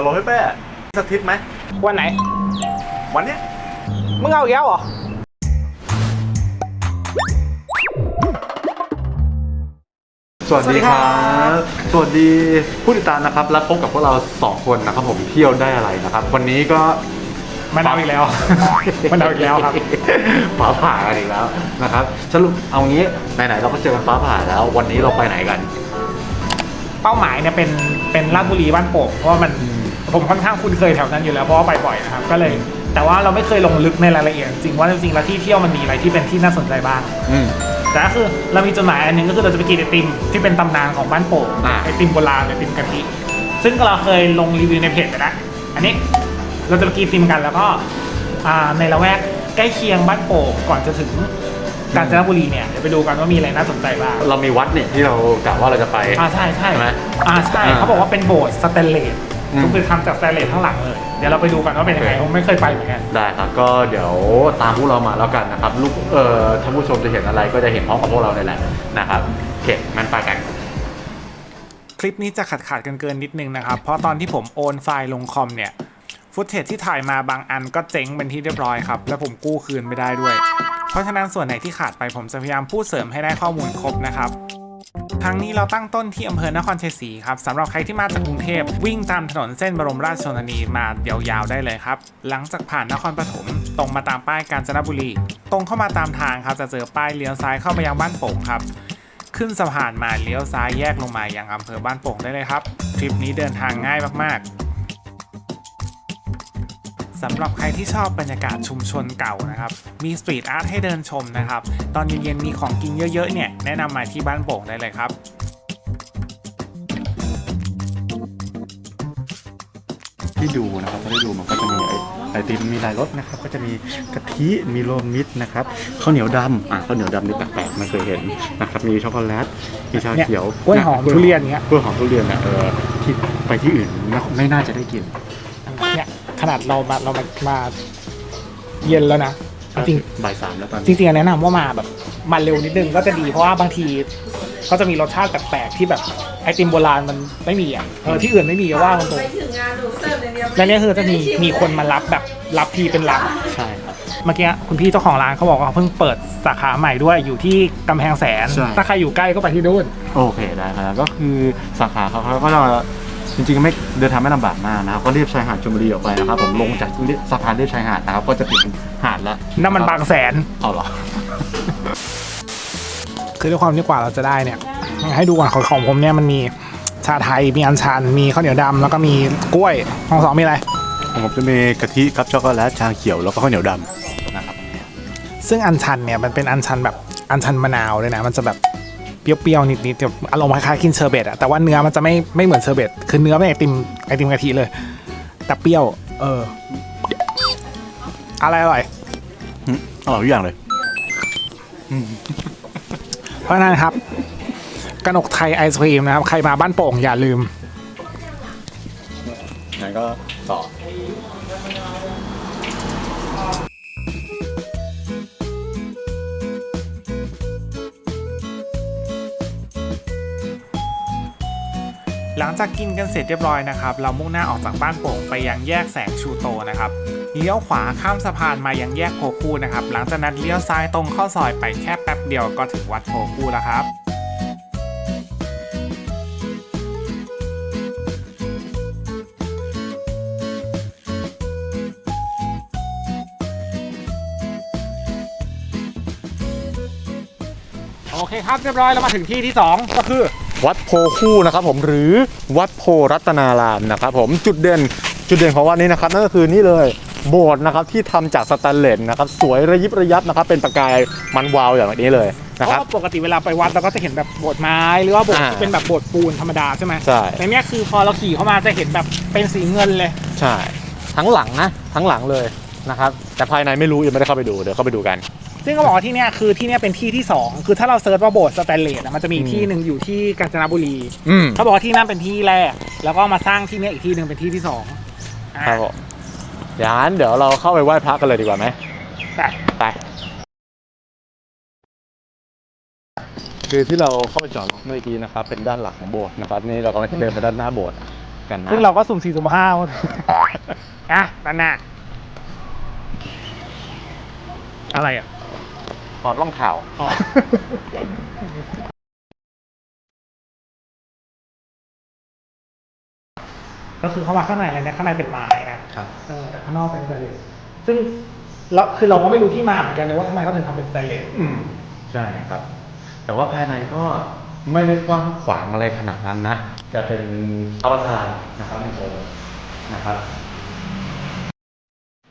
ฮัลโหลพี่เป้สักทริปไหม วันไหน วันเนี้ยมึงเอาอีกแล้วเหรอ สวัสดีครับ สวัสดีผู้ติดตามนะครับ และพบกับพวกเราสองคนนะครับผมเที่ยวได้อะไรนะครับ วันนี้ก็ มันเอาอีกแล้ว มันเอาอีกแล้วครับ ฟ้าผ่ากันอีกแล้วนะครับ สรุปเอางี้ไหนๆเราก็เจอกันฟ้าผ่าแล้ว วันนี้เราไปไหนกัน เป้าหมายเนี่ยเป็นเป็นราชบุรีบ้านโป่งเพราะว่ามัน ผมค่อนข้างคุ้นเคยแถวนั้นอยู่แล้วเพราะว่าไปบ่อยนะครับก็เลย แต่ว่าเราไม่เคยลงลึกในรายละเอียดจริงว่าจริงๆแล้วที่เที่ยวมันมีอะไรที่เป็นที่น่าสนใจบ้าง อืม แต่ก็คือเรามีจุดหมายอันหนึงก็คือเราจะไปกินไอติมที่เป็นตำนานของบ้านโป่งอ่า ไอติมโบราณไอติมกะทิซึ่งเราเคยลงรีวิวในเพจไปแล้วอันนี้เราจะไปกินไอติมกันแล้วก็อ่าในละแวกใกล้เคียงบ้านโป่งก่อนจะถึงกาญจนบุรีเนี่ยเดี๋ยวไปดูกันว่ามีอะไรน่าสนใจบ้างเรามีวัดนี่ที่เรากะว่าเราจะไป อ่าใช่ใช่ใช่ไหมอ่าใช่อ่า เขาบอกว่าเป็นโบสถ์สแตนเลสอืม ก็คือทำจากสแตนเลสข้างหลังเลย เดี๋ยวเราไปดูกันว่าเป็นยังไงโอเคผมไม่เคยไปเหมือนกัน ได้ครับก็เดี๋ยวตามพวกเรามาแล้วกันนะครับลูกเอ่อท่านผู้ชมจะเห็นอะไรก็จะเห็นพร้อมกับพวกเราในแหละนะครับโอเคงั้นไปกัน คลิปนี้จะขาดขาดกันเกินนิดนึงนะครับ เพราะตอนที่ผมโอนไฟล์ลงคอมเนี่ย ฟุตเทจที่ถ่ายมาบางอันก็เจ๊งเป็นที่เรียบร้อยครับ และผมกู้คืนไม่ได้ด้วย เพราะฉะนั้นส่วนไหนที่ขาดไปผมจะพยายามพูดเสริมให้ได้ข้อมูลครบนะครับ ครั้งนี้เราตั้งต้นที่อำเภอนครชัยศรีครับสำหรับใครที่มาจากกรุงเทพวิ่งตามถนนเส้นบรมราชชนนีมายาวๆได้เลยครับ หลังจากผ่านนครปฐมตรงมาตามป้ายกาญจนบุรี ตรงเข้ามาตามทางครับจะเจอป้ายเลี้ยวซ้ายเข้าไปยังบ้านโป่งครับขึ้นสะพานมาเลี้ยวซ้ายแยกลงมายังอำเภอบ้านโป่งได้เลยครับทริปนี้เดินทางง่ายมากๆ สำหรับใครที่ชอบบรรยากาศชุมชนเก่านะครับ มีสตรีทอาร์ตให้เดินชมนะครับ ตอนเย็นๆมีของกินเยอะๆเนี่ยแนะนำมาที่บ้านโป่งได้เลยครับที่ดูนะครับก็ได้ดูมันก็จะมีไอไอติมมีหลายรสนะครับ ก็จะมีกะทิมีโรวมมิตรนะครับข้าวเหนียวดำอะข้าวเหนียวดำนี่แปลกๆไม่เคยเห็นนะครับมีช็อกโกแลตมีชาเนี่ยเขียวกล้วยหอมะทุเรียนเงี้ยกล้วยหอมทุเรียนเนี่ยเออที่ไปที่อื่นไม่ไม่น่าจะได้กินเนี่ย ขนาดเรามาเรามามาเย็นแล้วนะจริงบ่ายสามแล้วตอนจริงๆแนะนำว่ามาแบบมาเร็วนิดนึงก็จะดีเพราะว่าบางทีก็จะมีรสชาติแปลกๆที่แบบไอติมโบราณมันไม่มีอะเออที่อื่นไม่มีว่าตรงไปถึงงานหนูเสิร์ฟอย่างเดียวๆและเนี่ยคือจะมีมีคนมารับแบบรับทีเป็นลัง ใช่ครับ เมื่อกี้คุณพี่เจ้าของร้านเขาบอกว่าเขาเพิ่งเปิดสาขาใหม่ด้วยอยู่ที่กำแพงแสน ใช่ ถ้าใครอยู่ใกล้ก็ไปที่นู่น โอเคได้ครับ ก็คือสาขาเขาเขาก็จะ จริงๆไม่เดินทางไม่ลำบากมากนะครับก็เรียบชายหาดชลบุรีออกไปนะครับผมลงจากสะพานเรียบชายหาดนะครับก็จะถึงหาดแล้วน้ำมันบางแสนเอาเหรอ คือด้วยความที่กว่าเราจะได้เนี่ย ให้ดูก่อนของของผมเนี่ยมันมีชาไทยมีอัญชัน มีข้าวเหนียวดำแล้วก็มีกล้วยของสองมีอะไร ของผมจะมีกะทิครับช็อกโกแลตชาเขียวแล้วก็ข้าวเหนียวดำนะครับซึ่งอัญชันเนี่ยมันเป็นอัญชันแบบอัญชันมะนาวเลยนะมันจะแบบ เปรี้ยวๆนิดๆแบบอารมณ์คล้ายๆกินเชอร์เบตอะแต่ว่าเนื้อมันจะไม่ไม่เหมือนเชอร์เบตคือเนื้อเป็นไอติมไอติมกะทิเลย แต่เปรี้ยว เออ อะไรอร่อยอร่อยทุกอย่างเลยเพราะฉะนั้นครับกนกไทยไอศครีมนะครับ ใครมาบ้านโป่งอย่าลืมงั้นก็ จากกินกันเสร็จเรียบร้อยนะครับ เรามุ่งหน้าออกจากบ้านโป่งไปยังแยกแสงชูโตนะครับ เลี้ยวขวาข้ามสะพานมายังแยกโพคู่นะครับ หลังจากนั้นเลี้ยวซ้ายตรงเข้าซอยไปแค่แป๊บเดียวก็ถึงวัดโพคู่แล้วครับโอเคครับเรียบร้อยเรามาถึงที่ที่ 2 ก็คือ วัดโพคู่นะครับผมหรือวัดโพรัตนารามนะครับผมจุดเด่นจุดเด่นของวัดนี้นะครับนั่นก็คือนี่เลยโบสถ์นะครับที่ทำจากสแตนเลสนะครับสวยระยิบระยับนะครับเป็นประกายมันวาวอย่างนี้เลยเพนะครับราะว่าปกติเวลาไปวัดเราก็จะเห็นแบบโบสถ์ไม้หรือว่าโบสถ์อ่าที่เป็นแบบโบสถ์ปูนธรรมดาใช่ไหมใช่ในเนี้ยคือพอเราขี่เข้ามาจะเห็นแบบเป็นสีเงินเลยใช่ทั้งหลังนะทั้งหลังเลยนะครับแต่ภายในไม่รู้ยังไม่ได้เข้าไปดูเดี๋ยวเข้าไปดูกัน ซึ่งก็บอกว่าที่เนี้ยคือที่เนี้ยเป็นที่ที่สองคือถ้าเราเซิร์ชว่าโบสถ์สแตนเลสอะมันจะมีอีกอืมที่หนึ่งอยู่ที่กาญจนบุรีอืมเขาบอกว่าที่นั่นเป็นที่แรก แล้วก็มาสร้างที่เนี้ยอีกที่หนึ่งเป็นที่ที่สองอะครับผมอย่างนั้นเดี๋ยวเราเข้าไปไหว้พระกันเลยดีกว่าไหมแต่ ไป คือที่เราเข้าไปจอดรถเมื่อกี้นะครับ เป็นด้านหลังของโบสถ์นะครับ นี่เรากำลังจะเดินไปด้านหน้าโบสถ์กันนะซึ่งเราก็สุ่มสี่สุ่มห้าอะตันหน้าอะไรอะ ถอดรองเท้าอ๋อ ก็คือเข้ามาข้างในเลยนะข้างในเป็นไม้นะครับ เออแต่ข้างนอกเป็นสแตนเลสซึ่งเราคือเราก็ไม่รู้ที่มาเหมือนกันเลยว่าทำไมเขาถึงทำเป็นสแตนเลสอืม ใช่ครับ แต่ว่าภายในก็ไม่ได้กว้างขวางอะไรขนาดนั้นนะ จะเป็นอวตารนะครับในโซนนะครับ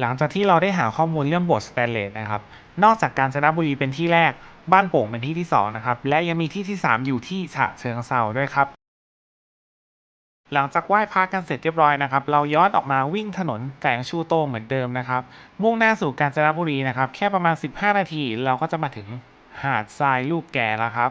หลังจากที่เราได้หาข้อมูลเรื่องโบสถ์สแตนเลสนะครับ นอกจากกาญจนบุรีเป็นที่แรก บ้านโป่งเป็นที่ที่สองนะครับ และยังมีที่ที่สามอยู่ที่ฉะเชิงเซาด้วยครับ หลังจากไหว้พระกันเสร็จเรียบร้อยนะครับ เราย้อนออกมาวิ่งถนนแสงชูโตเหมือนเดิมนะครับ มุ่งหน้าสู่กาญจนบุรีนะครับ แค่ประมาณ 15 นาที เราก็จะมาถึงหาดทรายลูกแก่แล้วครับ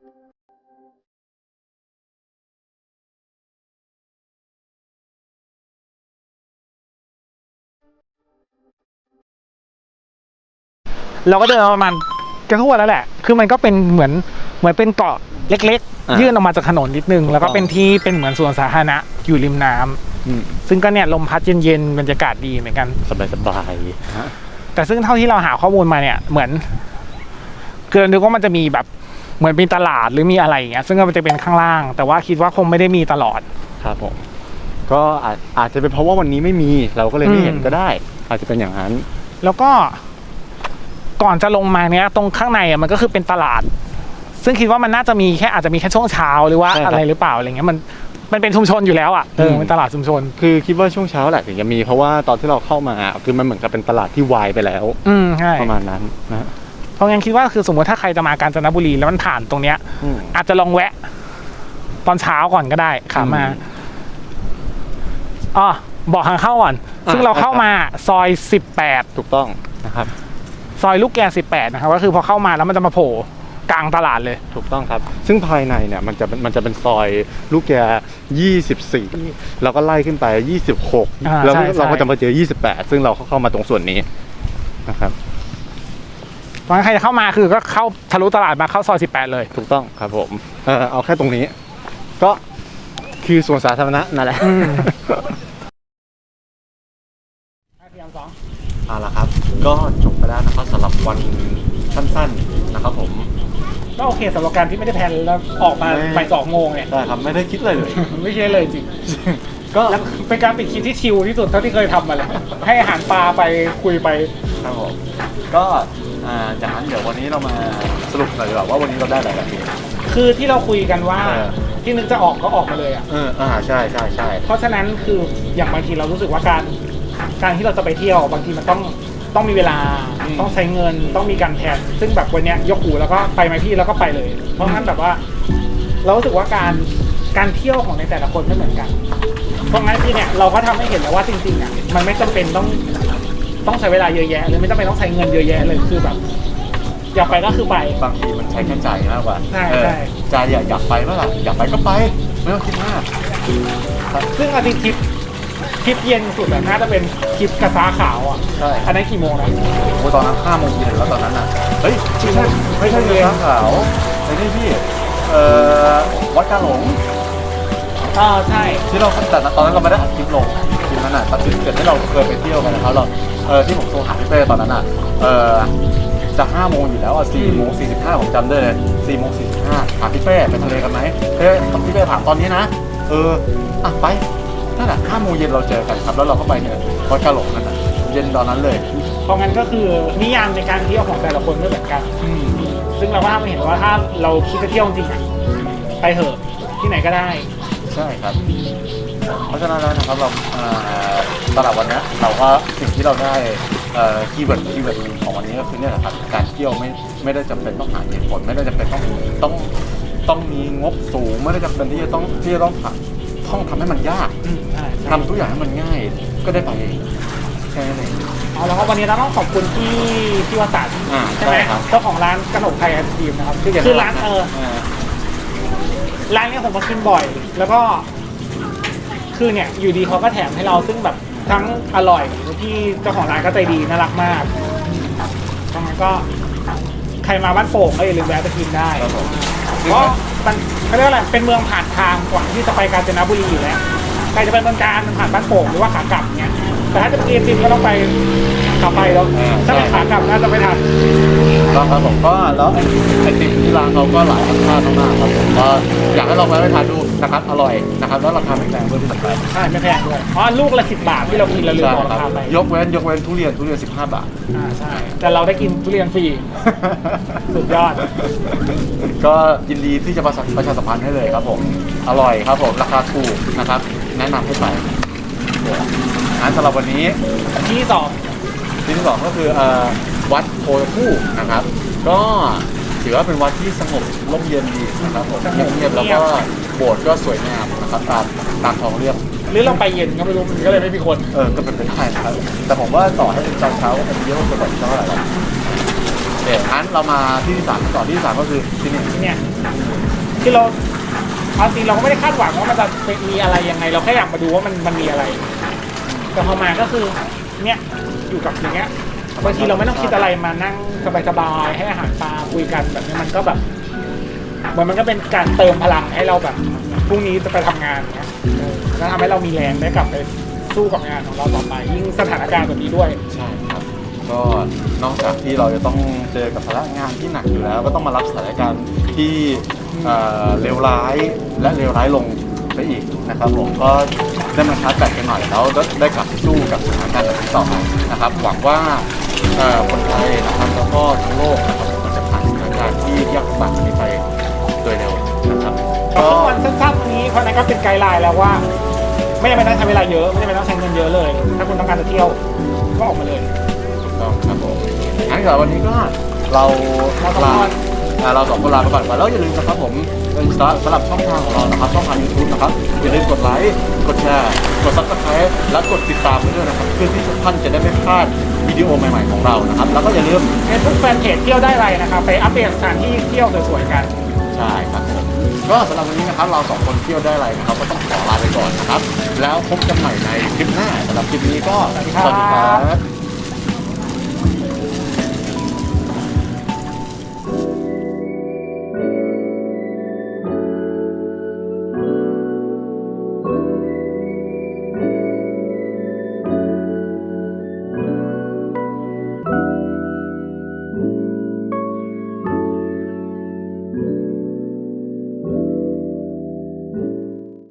เราก็เดินมาประมาณจะทั่วแล้วแหละ คือมันก็เป็นเหมือนเหมือนเป็นเกาะเล็ก อ่าๆ ยื่นออกมาจากถนนนิดนึง แล้วก็อ๋อเป็นที่เป็นเหมือนสวนสาธารณะอยู่ริมน้ำอืมซึ่งก็เนี่ยลมพัดเย็นๆบรรยากาศดีเหมือนกัน สบายสบายๆฮะแต่ซึ่งเท่าที่เราหาข้อมูลมาเนี่ยเหมือนคือนึกว่ามันจะมีแบบ เหมือนมีตลาดหรือมีอะไรอย่างเงี้ยซึ่งก็มันจะเป็นข้างล่าง แต่ว่าคิดว่าคงไม่ได้มีตลอด ครับผม ก็อาจอาจจะเป็นเพราะว่าวันนี้ไม่มีเราก็เลยไม่เห็นอืมก็ได้ อาจจะเป็นอย่างนั้น แล้วก็ก่อนจะลงมาเนี้ยตรงข้างในอะมันก็คือเป็นตลาด ซึ่งคิดว่ามันน่าจะมีแค่อาจจะมีแค่ช่วงเช้าหรือว่าใช่ครับอะไรหรือเปล่าอะไรเงี้ยมันมันเป็นชุมชนอยู่แล้วอะเออม เป็นตลาดชุมชน คือคิดว่าช่วงเช้าแหละถึงจะมีเพราะว่าตอนที่เราเข้ามาคือมันเหมือนกับเป็นตลาดที่วายไปแล้ว อืมใช่ประมาณนั้นนะเพ ราะงั้นคิดว่าคือสมมติถ้าใครจะมากาญจนบุรีแล้วมันผ่านตรงเนี้ยอืมอาจจะลองแวะ ตอนเช้าก่อนก็ได้ขามาอืมอ๋อบอกทางเข้าก่อนอะซึ่งเราเข้ามาซอยถูกต้องนะครับ18ซอยลูกแก18นะครับก็คือพอเข้ามาแล้วมันจะมาโผล่กลางตลาดเลย ถูกต้องครับ ซึ่งภายในเนี่ยมันจะเป็นมันจะเป็นซอยลูกแก24 แล้วก็ไล่ขึ้นไปอ่า26 แล้วใช่ใช่เราก็จะมาเจอ 28 ซึ่งเราเข้ามาตรงส่วนนี้นะครับ เพราะงั้นใครจะเข้ามาคือก็เข้าทะลุตลาดมาเข้าซอย 18 เลย ถูกต้องครับผมเออเอาแค่ตรงนี้ ก็คือส่วนสาธารณะนั่นแหละอืมเอาละครับ ก็จบไปแล้วนะครับสำหรับวันสั้นๆนะครับผมก็โอเคสำหรับการที่ไม่ได้แพลนแล้วออกมาไม่บ่ายสองโมงเนี่ยได้ครับไม่ได้คิดเลยเลย ไม่ใช่เลยจริงก็แล้วเป็นการปิดคลิปที่ชิลที่สุดเท่าที่เคยทำมาเลยให้อาหารปลาไปคุยไปครับผมก็ อ่าจากนั้นเดี๋ยววันนี้เรามาสรุปหน่อยดีกว่าว่าวันนี้เราได้อะไรกันดี คือที่เราคุยกันว่าเออ ที่นึกจะออกก็ออกมาเลยอะ เอออ่าใช่ใช่ใช่เพราะฉะนั้นคืออย่างบางทีเรารู้สึกว่าการการที่เราจะไปเที่ยวบางทีมันต้องต้องมีเวลาต้องใช้เงินต้องมีการแผนซึ่งแบบวันเนี้ยยกหูแล้วก็ไปไหมพี่แล้วก็ไปเลย เพราะงั้นแบบว่า เรารู้สึกว่าการการเที่ยวของในแต่ละคนไม่เหมือนกัน เพราะงั้นคือเนี่ยเราก็ทำให้เห็นแล้วว่าจริงๆอะมันไม่จำเป็นต้อง ต้องใช้เวลาเยอะแยะหรือไม่จำเป็นต้องใช้เงินเยอะแยะเลยคือแบบ อยากไปก็คือไป บางทีมันใช้แค่ใจมากกว่าใช่เออใช่ ใจอยากอยากไปเมื่อไหร่อยากไปก็ไป ไม่ต้องคิดมากซึ่งเอาจริงๆทริปทริปเย็นสุดอะน่าจะเป็นทริปกระซ้าขาวอะใช่อันนั้นกี่โมงนะ โอ้ตอนนั้นห้าโมงเย็นแล้วตอนนั้นอะ เฮ้ยไม่ใช่ไม่ใช่เลยขาวไอ้นี่พี่ เอ่อวัดกาหลง อ่าใช่ ที่เราแต่ตอนนั้นเราไม่ได้อัดคลิปลงคลิปนั้นอะตอนที่เกิดที่เราเคยไปเที่ยวกันนะครับเราเออที่ผมโทรหาพี่เป้ตอนนั้นอะเออจะห้าโมงอยู่แล้วอะสี่โมงสี่สิบห้าผมจำได้เลยสี่โมงสี่สิบห้าถามพี่เป้ไปทะเลกันไหมเอ้ยพี่เป้ถามตอนนี้นะ เอออะไปนั่นแหละห้าโมงเย็นเราเจอกันครับ แล้วเราก็ไปเนี่ยวัดกาหลงนั่นน่ะเย็นตอนนั้นเลย เพราะงั้นก็คือนิยามในการเที่ยวของแต่ละคนไม่เหมือนกันซึ่งเราก็ทำให้เห็นว่าถ้าเราคิดจะเที่ยวจริงๆอะไปเถอะที่ไหนก็ได้ใช่ครับ เพราะฉะนั้นแล้วนะครับเราเอ่อสำหรับวันเนี้ยเราก็สิ่งที่เราได้คีย์เวิร์ดคีย์เวิร์ดของวันนี้ก็คือเนี่ยแหละครับการเที่ยวไม่ไม่ได้จำเป็นต้องหาเหตุผลไม่ได้จำเป็นต้องต้องต้องมีงบสูงไม่ได้จำเป็นที่จะต้องที่จะต้องทำต้องทำให้มันยากอืมใช่ใช่ทำทุกอย่างให้มันง่าย ก็ได้ไปเองแค่นั้นเองเอาแล้วก็วันนี้เราต้องขอบคุณที่ที่วสันต์อ่าใช่ไหมใช่ครับเจ้าของร้านขนมไทยไอศครีมนะครับที่แกคือร้านเออา ร้านเนี้ยผมมากินบ่อย แล้วก็ คือเนี่ยอยู่ดีเขาก็แถมให้เราซึ่งแบบทั้งอร่อยที่เจ้าของร้านก็ใจดีน่ารักมากดังนั้นก็ใครมาบ้านโป่งก็อย่าลืมแวะไปกินได้ ครับผม เพราะมันเขาเรียกว่าอะไรเป็นเมืองผ่านทางกว่าที่จะไปกาญจนบุรีอยู่แล้วใครจะไปเมืองการมันผ่านบ้านโป่งหรือว่าขากลับเนี้ย แต่ถ้าจะไปกินจริงก็ต้องไปขับไปแล้วอ่า ถ้าเป็นขากลับน่าจะไม่ทันก็ครับผมก็แล้วไอไอติมที่ร้านเขาก็หลายรสชาติมากๆครับผมก็อยากให้ลองแวะไปทานดูนะครับอร่อยนะครับแล้วราคาไม่แพงด้วยที่สำคัญใช่ไม่แพงด้วยอ๋อลูกละสิบบาทที่เรากินเราลืมใช่บอกครารับคาไปยกเว้นยกเว้นทุเรียนทุเรียน 15 บาท อ่าใช่แต่เราได้กินทุเรียนฟรี สุดยอด ก็ยินดีที่จะประชาประชาสัมพันธ์ให้เลยครับผม อร่อยครับผม ราคาถูกนะครับ แนะนำให้ไป อันสำหรับวันนี้ที่สองที่ที่สองก็คือเอ่อวัดโพธิ์นะครับ ก็ถือว่าเป็นวัดที่สงบร่มเย็นดีนะครับผมเงียบๆแล้วก็โบสถ์ก็สวยงามนะครับตามตามท้องเรียบหรือเราไปเย็นก็ไม่รู้มันก็เลยไม่มีคน เออ ก็เป็นไปได้นะครับ แต่ผมว่าต่อให้เป็นตอนเช้าก็เป็นเยอะกว่าตอนเช้าอะไรหรอกเดี๋ยวงั้นเรามาที่ที่สามกันต่อที่ที่สามก็คือที่นี่เนี่ยที่เราเอาจริงเราก็ไม่ได้คาดหวังว่ามันจะเป็นมีอะไรยังไง เราแค่อยากมาดูว่ามันมันมีอะไร แต่พอมาก็คือเนี่ยอยู่กับอย่างเงี้ยบางทีเราไม่ต้องคิดอะไรมานั่งสบายๆให้อาหารปลาคุยกันแบบนี้มันก็แบบเหมือนมันก็เป็นการเติมพลังให้เราแบบพรุ่งนี้จะไปทำงานเงี้ยแล้วทำให้เรามีแรงได้กลับไปสู้กับงานของเราต่อไป ยิ่งสถานการณ์แบบนี้ด้วยใช่ครับก็นอกจากที่เราจะต้องเจอกับภาระงานที่หนักอยู่แล้ว ก็ต้องมารับสถานการณ์ที่เอ่อเลวร้ายและเลวร้ายลง ไปอีกนะครับผมก็ได้มาชาร์จแบตกันหน่อยแล้วก็ได้กลับไปสู้กับสถานการณ์แบบนี้ต่อไปนะครับหวังว่าเอ่อคนไทยนะครับแล้วก็ทั้งโลกนะครับมันจะผ่านสถานการณ์ที่ยากลำบากนี้ไปโดยเร็วนะครับก็ครึ่งวันสั้นๆนี้เพราะนั้นก็เป็นไกด์ไลน์แล้วว่า ไม่จำเป็นต้องใช้เวลาเยอะไม่จำเป็นต้องใช้เงินเยอะเลย ถ้าคุณต้องการจะเที่ยวก็ออกมาเลยถูกต้องครับผมงั้นเดี๋ยววันนี้ก็เราเราสองลาคนอ่า เราสองคนลาไปก่อนแล้วอย่าลืมนะครับผมสำหรับช่องทางของเรานะครับช่องทาง YouTube นะครับอย่าลืมกดไลค์กดแชร์กด Subscribe และกดติดตามไว้ด้วยนะครับเพื่อที่ท่านจะได้ไม่พลาดวิดีโอใหม่ๆของเรานะครับ แล้วก็อย่าลืมเฟซบุ๊กแฟนเพจเที่ยวได้ไรนะครับไปอัปเดตสถานที่เที่ยวสวยๆกันใช่ครับผมก็สำหรับวันนี้นะครับเราสองคนเที่ยวได้อะไรนะครับก็ต้องขอลาไปก่อนนะครับ แล้วพบกันใหม่ในคลิปหน้าสำหรับคลิปนี้ก็สวัสดีครับสวัสดีครับ